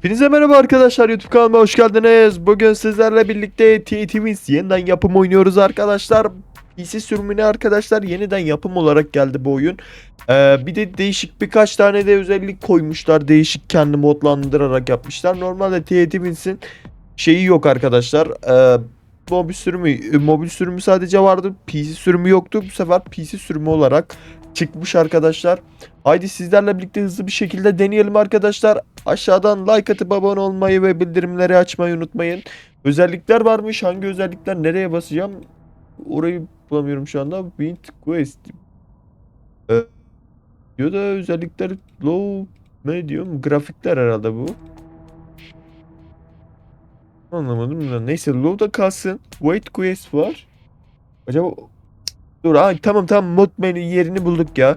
Hepinize merhaba arkadaşlar YouTube kanalıma hoş geldiniz. Bugün sizlerle birlikte TTV'niz yeniden yapım oynuyoruz arkadaşlar. PC sürümüne arkadaşlar yeniden yapım olarak geldi bu oyun. Ee, bir de değişik birkaç tane de özellik koymuşlar. Değişik kendi modlandırarak yapmışlar. Normalde TTV'nin şeyi yok arkadaşlar. Ee, mobil sürümü mobil sürümü sadece vardı. PC sürümü yoktu. Bu sefer PC sürümü olarak çıkmış arkadaşlar. Haydi sizlerle birlikte hızlı bir şekilde deneyelim arkadaşlar. Aşağıdan like atıp abone olmayı ve bildirimleri açmayı unutmayın. Özellikler varmış. Hangi özellikler nereye basacağım? Orayı bulamıyorum şu anda. Wind Quest. Ee, diyor da özellikler low medium grafikler herhalde bu. Anlamadım da. Neyse low da kalsın. Wait Quest var. Acaba Dur ay tamam tamam mod menü yerini bulduk ya.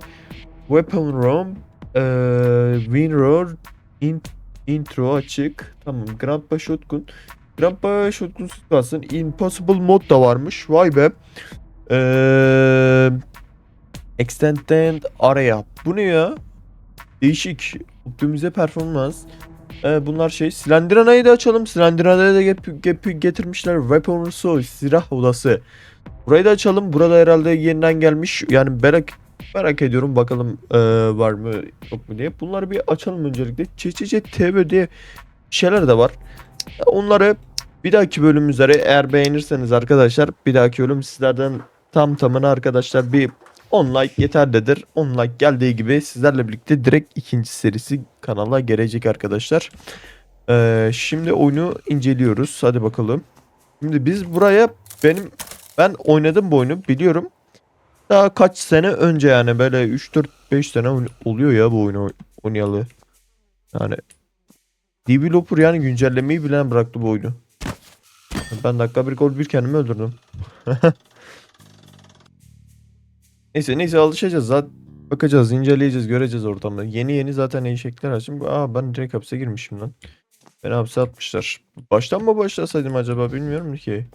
Weapon ROM eee WinRAR in, intro açık. Tamam Grandpa Shotgun. Grandpa Shotgun kalsın. Impossible mod da varmış. Vay be. Eee Extended Area. Bu ne ya? Değişik. Optimize performans. Ee, bunlar şey. Slendrana'yı da açalım. Slendrana'yı da gep- gep- getirmişler. Weapon. Silah odası. Burayı da açalım. Burada herhalde yeniden gelmiş. Yani merak merak ediyorum bakalım eee, var mı yok mu diye. Bunları bir açalım öncelikle. CCC TV diye şeyler de var. Onları bir dahaki bölümümüzde eğer beğenirseniz arkadaşlar bir dahaki bölüm sizlerden tam tamına arkadaşlar bir 10 like yeterlidir. 10 like geldiği gibi sizlerle birlikte direkt ikinci serisi kanala gelecek arkadaşlar. Eee, şimdi oyunu inceliyoruz. Hadi bakalım. Şimdi biz buraya benim ben oynadım bu oyunu biliyorum. Daha kaç sene önce yani böyle 3-4-5 sene oluyor ya bu oyunu oy- oynayalı. Yani developer yani güncellemeyi bilen bıraktı bu oyunu. Ben dakika bir gol bir kendimi öldürdüm. neyse neyse alışacağız zaten. Bakacağız, inceleyeceğiz, göreceğiz ortamda. Yeni yeni zaten eşekler açım. Aa ben direkt hapse girmişim lan. Beni hapse atmışlar. Baştan mı başlasaydım acaba bilmiyorum ki.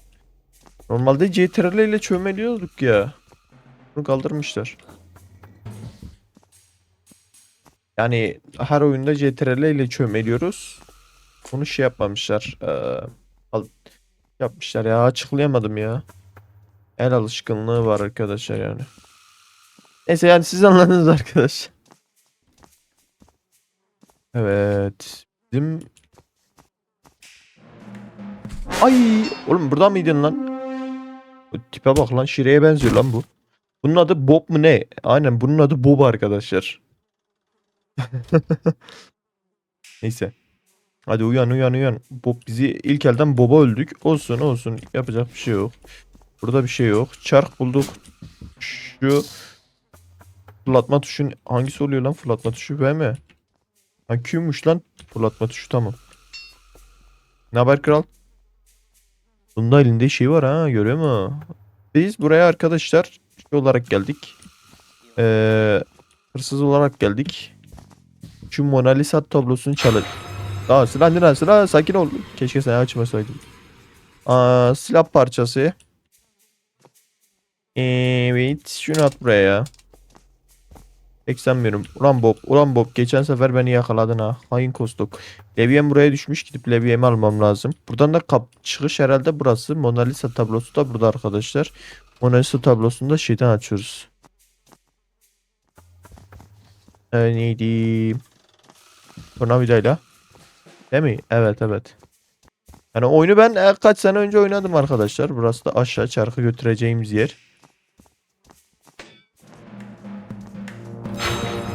Normalde CTRL ile çömeliyorduk ya. Bunu kaldırmışlar. Yani her oyunda CTRL ile çömeliyoruz. Bunu şey yapmamışlar. Al- yapmışlar ya açıklayamadım ya. El alışkanlığı var arkadaşlar yani. Neyse yani siz anladınız arkadaşlar. Evet. Bizim... Ay! Oğlum burada mıydın lan? Bu tipe bak lan Şire'ye benziyor lan bu. Bunun adı Bob mu ne? Aynen bunun adı Bob arkadaşlar. Neyse. Hadi uyan uyan uyan. Bob bizi ilk elden Bob'a öldük. Olsun olsun. Yapacak bir şey yok. Burada bir şey yok. Çark bulduk. Şu fırlatma tuşun hangisi oluyor lan fırlatma tuşu B mi? Ha Q'muş lan fırlatma tuşu tamam. Ne haber kral? Bunda elinde şey var ha görüyor musun? Biz buraya arkadaşlar şey olarak geldik. Ee, hırsız olarak geldik. Şu Mona Lisa tablosunu çalın. Aa silah lan silah sakin ol. Keşke sen açmasaydın. Aa silah parçası. Evet şunu at buraya ya. Eksenmiyorum. Ulan Bob, ulan Bob geçen sefer beni yakaladın ha. Hain kostok. Levyem buraya düşmüş gidip levyemi almam lazım. Buradan da kap çıkış herhalde burası. Mona Lisa tablosu da burada arkadaşlar. Mona Lisa tablosunu da şeyden açıyoruz. Ee, neydi? Tornavidayla. Değil mi? Evet evet. Yani oyunu ben e, kaç sene önce oynadım arkadaşlar. Burası da aşağı çarkı götüreceğimiz yer.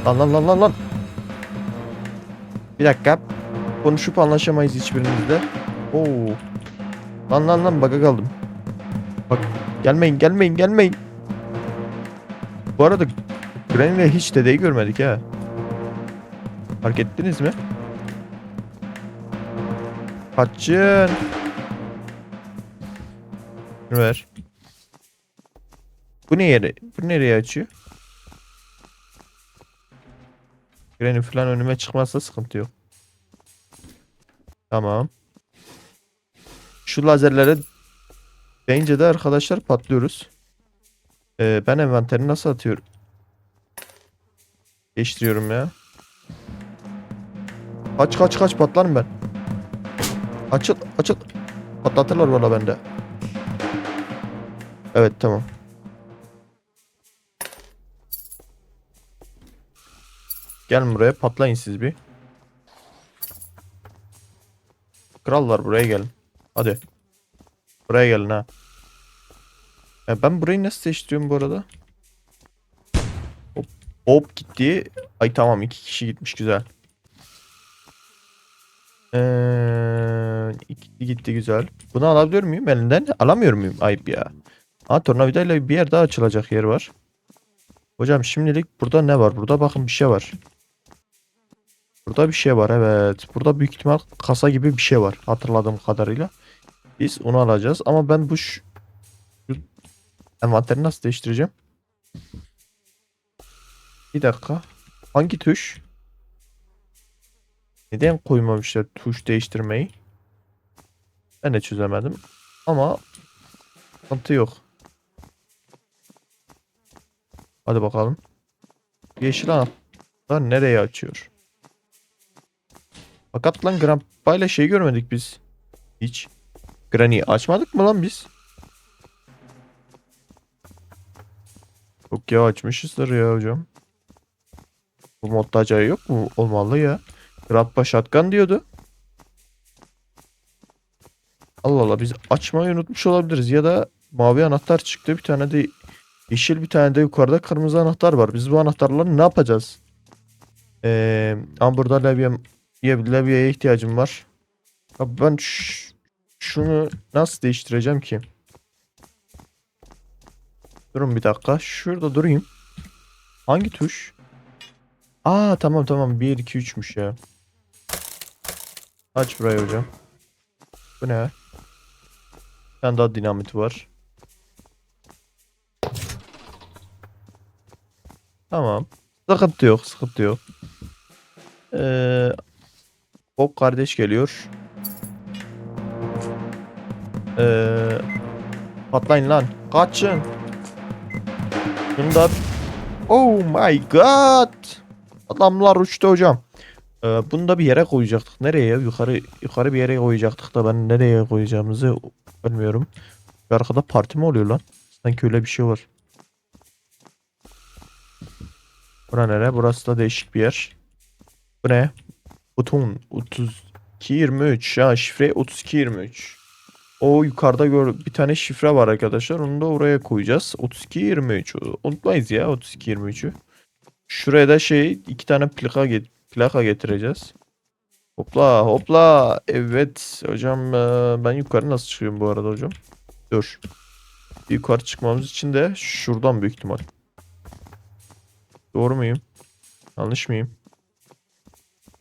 Lan lan lan lan lan. Bir dakika. Konuşup anlaşamayız hiçbirimizde. Oo. Lan lan lan baka kaldım. Bak gelmeyin gelmeyin gelmeyin. Bu arada Granny'le hiç dedeyi görmedik ha. Fark ettiniz mi? Kaçın. Ver. Bu ne yere? Bu nereye açıyor? Granny falan önüme çıkmazsa sıkıntı yok. Tamam. Şu lazerlere değince de arkadaşlar patlıyoruz. Ee, ben envanteri nasıl atıyorum? Değiştiriyorum ya. Kaç kaç kaç patlarım ben. Açıl açıl. Patlatırlar valla bende. Evet tamam. Gelin buraya patlayın siz bir. Krallar buraya gelin. Hadi. Buraya gelin ha. Ya ben burayı nasıl seçtiriyorum bu arada? Hop, hop gitti. Ay tamam iki kişi gitmiş güzel. Ee, iki gitti güzel. Bunu alabiliyor muyum elinden? Alamıyor muyum? Ayıp ya. Ha tornavidayla bir yer daha açılacak yer var. Hocam şimdilik burada ne var? Burada bakın bir şey var. Burada bir şey var evet. Burada büyük ihtimal kasa gibi bir şey var hatırladığım kadarıyla. Biz onu alacağız ama ben bu şu, envanteri nasıl değiştireceğim? Bir dakika. Hangi tuş? Neden koymamışlar tuş değiştirmeyi? Ben de çözemedim. Ama sıkıntı yok. Hadi bakalım. Yeşil anahtar nereye açıyor? Fakat lan Grandpa ile şey görmedik biz. Hiç. Granny'i açmadık mı lan biz? Yok ya açmışızdır ya hocam. Bu modda acayip yok mu? Olmalı ya. Grandpa shotgun diyordu. Allah Allah biz açmayı unutmuş olabiliriz ya da mavi anahtar çıktı bir tane de yeşil bir tane de yukarıda kırmızı anahtar var. Biz bu anahtarları ne yapacağız? Ee, ama burada levye, levyeye ihtiyacım var. Abi ben şunu nasıl değiştireceğim ki? Durun bir dakika. Şurada durayım. Hangi tuş? Aa tamam tamam 1 2 3'müş ya. Aç burayı hocam. Bu ne? Bir daha dinamit var. Tamam. Sıkıntı yok, sıkıntı yok. Ee, Hop kardeş geliyor. Ee, patlayın lan. Kaçın. Şunu Oh my god. Adamlar uçtu hocam. Ee, bunu da bir yere koyacaktık. Nereye ya? Yukarı yukarı bir yere koyacaktık da ben nereye koyacağımızı bilmiyorum. Bir arkada parti mi oluyor lan? Sanki öyle bir şey var. Bura nere? Burası da değişik bir yer. Bu ne? Buton 3223. Ya şifre 3223. O yukarıda gör bir tane şifre var arkadaşlar. Onu da oraya koyacağız. 3223. Unutmayız ya 3223'ü. Şuraya da şey iki tane plaka get plaka getireceğiz. Hopla hopla. Evet hocam e, ben yukarı nasıl çıkıyorum bu arada hocam? Dur. Yukarı çıkmamız için de şuradan büyük ihtimal. Doğru muyum? Yanlış mıyım?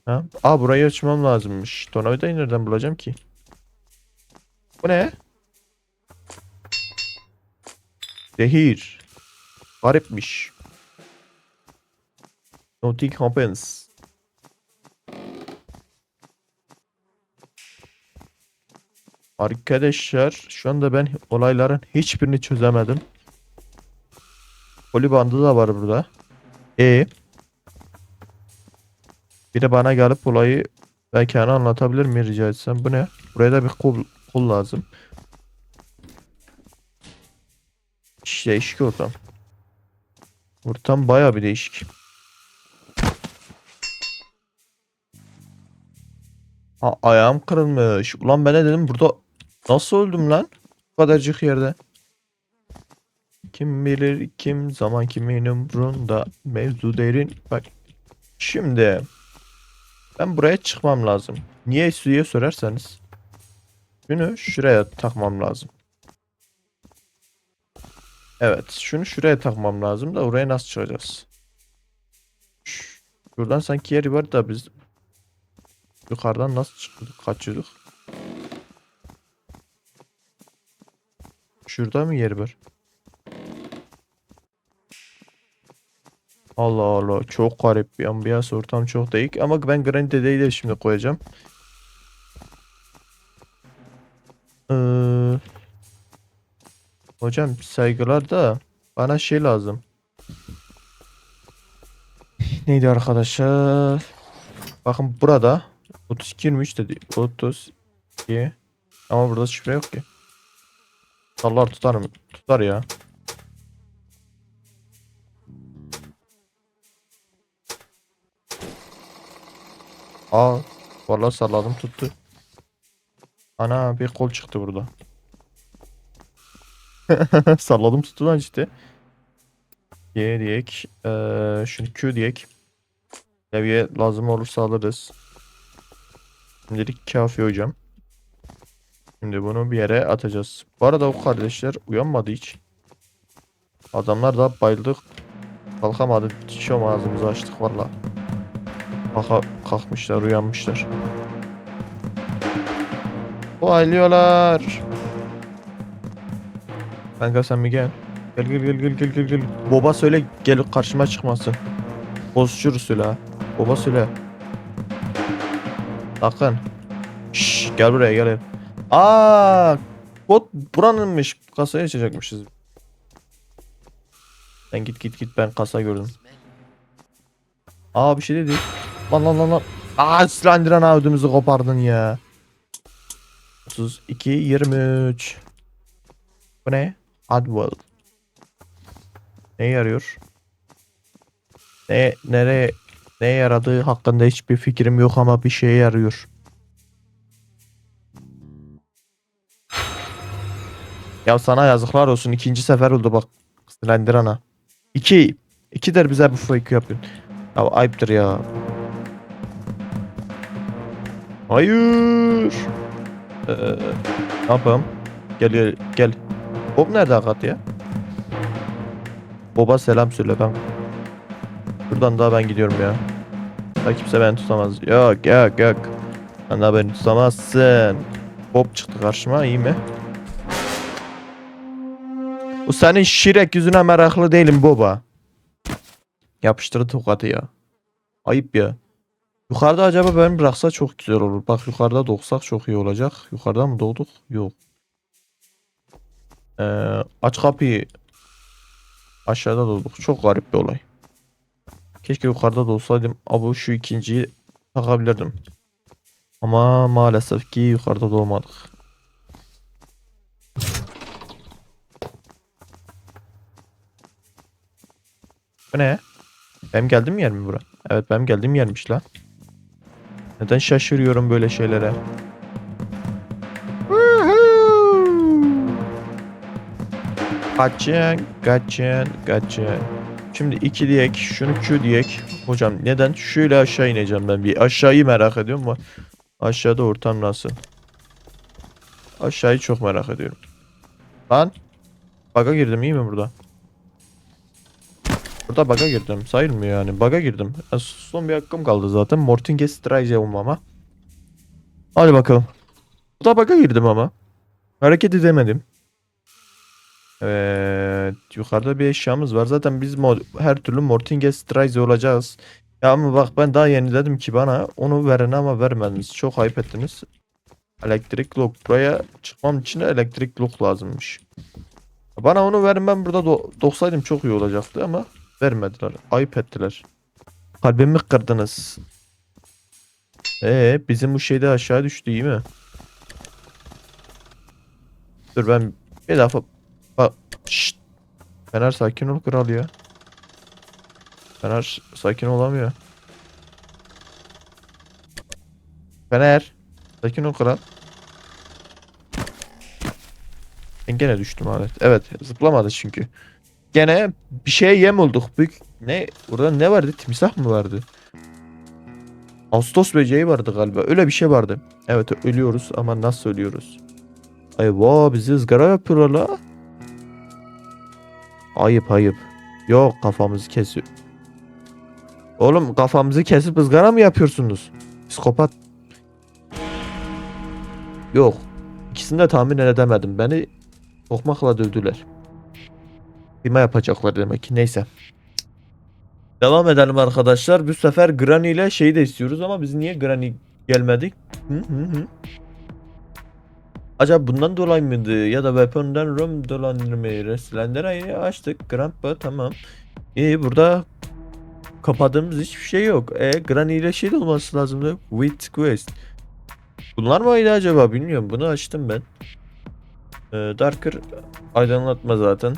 Ha? Aa burayı açmam lazımmış. Tornavidayı nereden bulacağım ki? Bu ne? Zehir. Garipmiş. Nothing happens. Arkadaşlar şu anda ben olayların hiçbirini çözemedim. Polibandı da var burada. E biri bana gelip olayı hani anlatabilir mi rica etsem? Bu ne? Buraya da bir kol, kol lazım. İş değişik ortam. Ortam baya bir değişik. Ha, ayağım kırılmış. Ulan ben ne dedim burada nasıl öldüm lan? Bu kadarcık yerde. Kim bilir kim zaman kimin umrunda mevzu derin. Bak şimdi ben buraya çıkmam lazım. Niye suya sorarsanız. Şunu şuraya takmam lazım. Evet şunu şuraya takmam lazım da oraya nasıl çıkacağız? Şuradan sanki yeri var da biz yukarıdan nasıl çıkıyorduk kaçıyorduk? Şurada mı yer var? Allah Allah çok garip bir ambiyans ortam çok değil ama ben Granny Dede'yi de şimdi koyacağım. Ee, hocam saygılar da bana şey lazım. Neydi arkadaşlar? Bakın burada 32 23 dedi. 30 İyi. Ama burada şifre yok ki. Sallar tutar mı? Tutar ya. Aa, vallahi salladım tuttu. Ana bir kol çıktı burada. Salladım tuttu lan işte. Y diyek. Ee, şunu Q diyek. Seviye lazım olursa alırız. Şimdilik kafi hocam. Şimdi bunu bir yere atacağız. Bu arada o kardeşler uyanmadı hiç. Adamlar da bayıldık. Kalkamadı. Şom ağzımızı açtık valla. Kalka, kalkmışlar uyanmışlar. Oylıyorlar. Kanka sen mi gel? Gel gel gel gel gel gel gel. Boba söyle gel karşıma çıkmasın. Bozuşuruz söyle ha. Boba söyle. Sakın. Şşş gel buraya gel. Aa, bot buranınmış. Kasayı açacakmışız. Sen git git git ben kasa gördüm. Aa bir şey dedi. Lan lan lan lan. Aa silendiren ha ödümüzü kopardın ya. 32 23. Bu ne? Adwell. Ne yarıyor? Ne nereye ne yaradığı hakkında hiçbir fikrim yok ama bir şeye yarıyor. Ya sana yazıklar olsun. ikinci sefer oldu bak. Slenderana. İki. İki der bize bu fake yapıyorsun. Ya ayıptır ya. Hayır. Ee, ne yapalım? Gel gel gel. Bob nerede Akat ya? Bob'a selam söyle ben. Buradan daha ben gidiyorum ya. Daha kimse beni tutamaz. Yok yok yok. Sen daha beni tutamazsın. Bob çıktı karşıma iyi mi? Bu senin şirek yüzüne meraklı değilim baba. Yapıştırdı tokatı ya. Ayıp ya. Yukarıda acaba ben bıraksa çok güzel olur. Bak yukarıda doğsak çok iyi olacak. Yukarıda mı doğduk? Yok. Ee, aç kapıyı. Aşağıda doğduk. Çok garip bir olay. Keşke yukarıda da olsaydım. Abi şu ikinciyi takabilirdim. Ama maalesef ki yukarıda doğmadık. Bu ne? Benim geldiğim yer mi bura? Evet benim geldiğim yermiş lan. Neden şaşırıyorum böyle şeylere? Kaçın, kaçın, kaçın. Şimdi 2 diyek, şunu Q diyek. Hocam neden? Şöyle aşağı ineceğim ben bir. Aşağıyı merak ediyorum ama aşağıda ortam nasıl? Aşağıyı çok merak ediyorum. Lan. Baga girdim iyi mi burada? Burada baga girdim. Sayılmıyor yani. Baga girdim. Son bir hakkım kaldı zaten. Mortinges Strike olmama. Hadi bakalım. Burada baga girdim ama. Hareket edemedim. Evet. Yukarıda bir eşyamız var. Zaten biz her türlü Mortinges Strike olacağız. Ya ama bak ben daha yeni dedim ki bana onu verin ama vermediniz. Çok ayıp ettiniz. Elektrik lock. Buraya çıkmam için elektrik lock lazımmış. Bana onu verin ben burada do- doksaydım çok iyi olacaktı ama vermediler. Ayıp ettiler. Kalbimi kırdınız. Ee bizim bu şeyde aşağı düştü iyi mi? Dur ben bir defa bak şşt. Fener sakin ol kral ya. Fener sakin olamıyor. Fener sakin ol kral. Ben gene düştüm evet. Evet zıplamadı çünkü. Gene bir şeye yem olduk. Büyük ne burada ne vardı? Timsah mı vardı? Ağustos böceği vardı galiba. Öyle bir şey vardı. Evet ölüyoruz ama nasıl ölüyoruz? Ay vaa bizi ızgara yapıyorlar la. Ayıp ayıp. Yok kafamızı kesiyor. Oğlum kafamızı kesip ızgara mı yapıyorsunuz? Psikopat. Yok. İkisini de tahmin edemedim. Beni tokmakla dövdüler. Kıyma yapacaklar demek ki. Neyse. Devam edelim arkadaşlar. Bu sefer Granny ile şeyi de istiyoruz ama biz niye Granny gelmedik? Hı hı hı. Acaba bundan dolayı mıydı? Ya da Weapon'dan Rom dolanır mı? Reslendera'yı açtık. Grandpa tamam. İyi burada kapadığımız hiçbir şey yok. E Granny ile şey de olması lazımdı. With Quest. Bunlar mıydı acaba bilmiyorum. Bunu açtım ben. Ee, Darker aydınlatma zaten.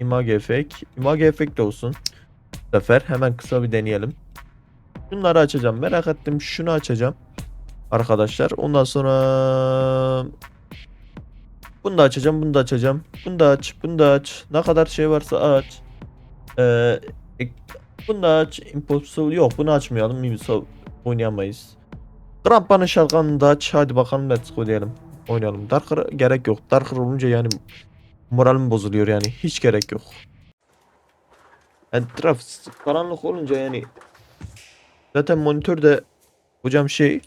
Image Effect. Image Effect olsun. Bu sefer hemen kısa bir deneyelim. Bunları açacağım. Merak ettim. Şunu açacağım. Arkadaşlar. Ondan sonra bunu da açacağım. Bunu da açacağım. Bunu da aç. Bunu da aç. Ne kadar şey varsa aç. Ee, bunu da aç. Impossible. Yok bunu açmayalım. Impossible oynayamayız. Krampa'nın şalgamını da aç. Hadi bakalım let's go diyelim. Oynayalım. Darker gerek yok. Darker olunca yani moralim bozuluyor yani. Hiç gerek yok. Etraf karanlık olunca yani zaten monitörde hocam şey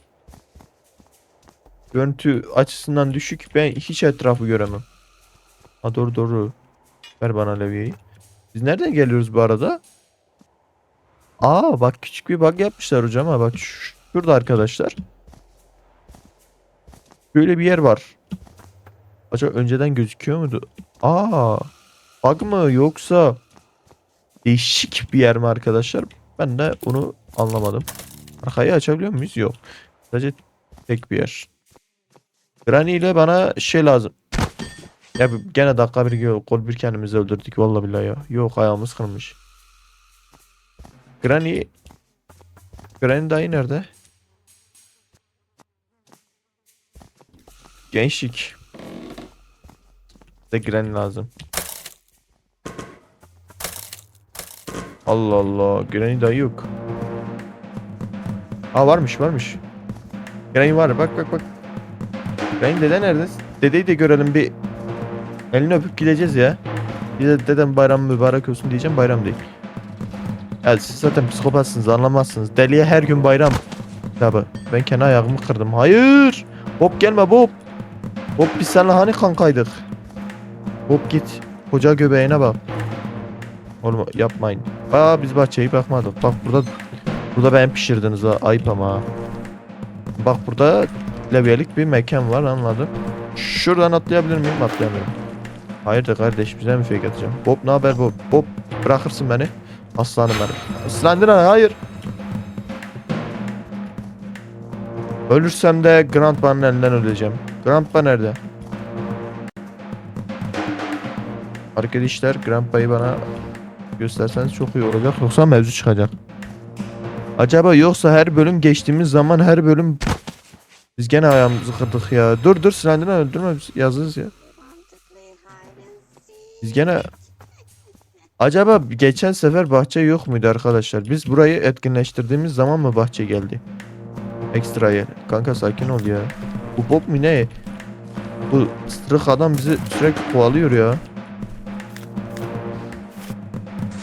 görüntü açısından düşük ben hiç etrafı göremem. Ha doğru doğru. Ver bana levyeyi. Biz nereden geliyoruz bu arada? Aa bak küçük bir bug yapmışlar hocam ha bak şurada arkadaşlar. Böyle bir yer var. Acaba önceden gözüküyor muydu? Aa bug mı yoksa değişik bir yer mi arkadaşlar? Ben de onu anlamadım. Arkayı açabiliyor muyuz? Yok. Sadece tek bir yer. Granny ile bana şey lazım. Ya gene dakika bir gol bir kendimizi öldürdük vallahi billahi ya. Yok ayağımız kırılmış. Granny Granny dayı nerede? Gençlik. De Granny lazım. Allah Allah. Granny dayı yok. Aa varmış varmış. Granny var bak bak bak. Granny dede nerede? Dedeyi de görelim bir. Elini öpüp gideceğiz ya. Bir de dedem bayram mübarek olsun diyeceğim bayram değil. Ya siz zaten psikopatsınız anlamazsınız. Deliye her gün bayram. Tabi ben kendi ayağımı kırdım. Hayır. Bob gelme Bob. Bob biz seninle hani kankaydık. Bob git. Koca göbeğine bak. Oğlum yapmayın. Aa biz bahçeyi bakmadık. Bak burada burada ben pişirdiniz ha. Ayıp ama. Bak burada levyelik bir mekan var anladım. Şuradan atlayabilir miyim? Atlayamıyorum. Hayırdır kardeş bize mi fake atacağım? Bob ne haber Bob? Bob bırakırsın beni. Aslanım benim. Slenderman hayır. Ölürsem de Grandpa'nın elinden öleceğim. Grandpa nerede? Arkadaşlar Grandpa'yı bana gösterseniz çok iyi olacak. Yoksa mevzu çıkacak. Acaba yoksa her bölüm geçtiğimiz zaman her bölüm biz gene ayağımızı kırdık ya. Dur dur Slenderman öldürme yazırız ya. Biz gene Acaba geçen sefer bahçe yok muydu arkadaşlar? Biz burayı etkinleştirdiğimiz zaman mı bahçe geldi? Ekstra yer. Kanka sakin ol ya. Bu Bob mu ne? Bu sırık adam bizi sürekli kovalıyor ya.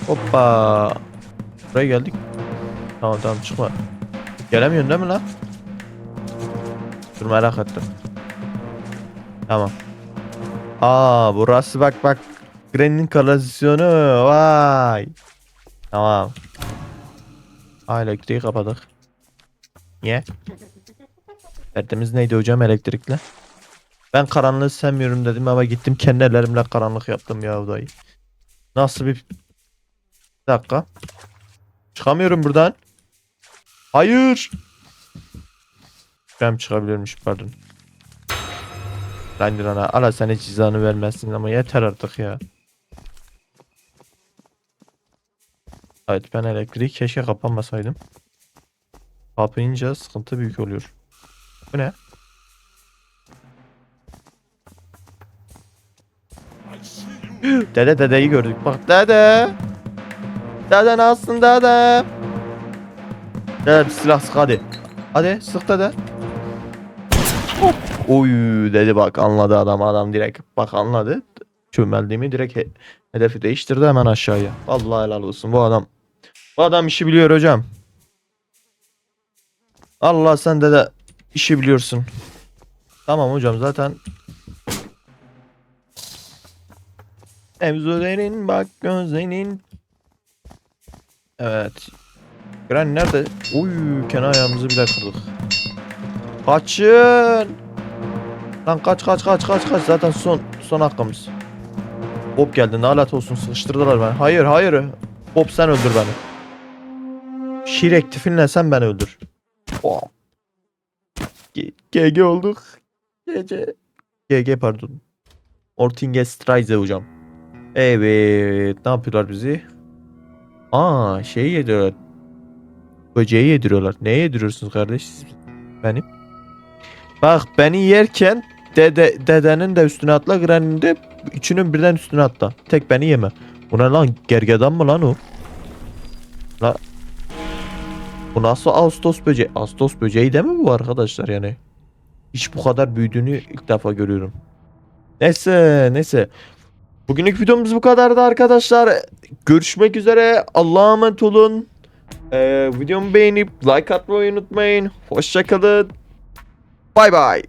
Hoppa. Buraya geldik. Tamam tamam çıkma. Gelemiyorsun değil mi lan? Dur merak ettim. Tamam. Aa burası bak bak. Granny'nin kanalizasyonu. Vay. Tamam. Aa elektriği kapadık. Niye? Derdimiz neydi hocam elektrikle? Ben karanlığı sevmiyorum dedim ama gittim kendi ellerimle karanlık yaptım ya odayı. Nasıl bir... Bir dakika. Çıkamıyorum buradan. Hayır. Ben çıkabiliyormuş pardon. Lan ana ala sana cezanı vermezsin ama yeter artık ya. Evet ben elektriği keşke kapanmasaydım. Kapayınca sıkıntı büyük oluyor. Bu ne? dede dedeyi gördük bak dede. Dede nasılsın dede? Dede bir silah sık hadi. Hadi sık dede. Hop. Oy dedi bak anladı adam adam direkt bak anladı. Çömeldiğimi direkt he- hedefi değiştirdi hemen aşağıya. Vallahi helal olsun bu adam. Bu adam işi biliyor hocam. Allah sen de de işi biliyorsun. Tamam hocam zaten Emzulerin bak gözlerin Evet Gren nerede? Uy kenar ayağımızı bile kırdık Kaçın Lan kaç kaç kaç kaç kaç zaten son son hakkımız Bob geldi nalet olsun sıkıştırdılar beni Hayır hayır Bob sen öldür beni Şirektifinle sen beni öldür Oh. GG olduk. GG. GG pardon. Mortingestrize hocam. Evet. Ne yapıyorlar bizi? Aa şey yediriyorlar. Böceği yediriyorlar. Ne yediriyorsunuz kardeş benim? Bak beni yerken dede, dedenin de üstüne atla Granny'nin de üçünün birden üstüne atla. Tek beni yeme. Bu ne lan? Gergedan mı lan o? La bu nasıl Ağustos böceği? Ağustos böceği değil mi bu arkadaşlar yani? Hiç bu kadar büyüdüğünü ilk defa görüyorum. Neyse neyse. Bugünlük videomuz bu kadardı arkadaşlar. Görüşmek üzere. Allah'a emanet olun. Ee, videomu beğenip like atmayı unutmayın. Hoşçakalın. Bay bay.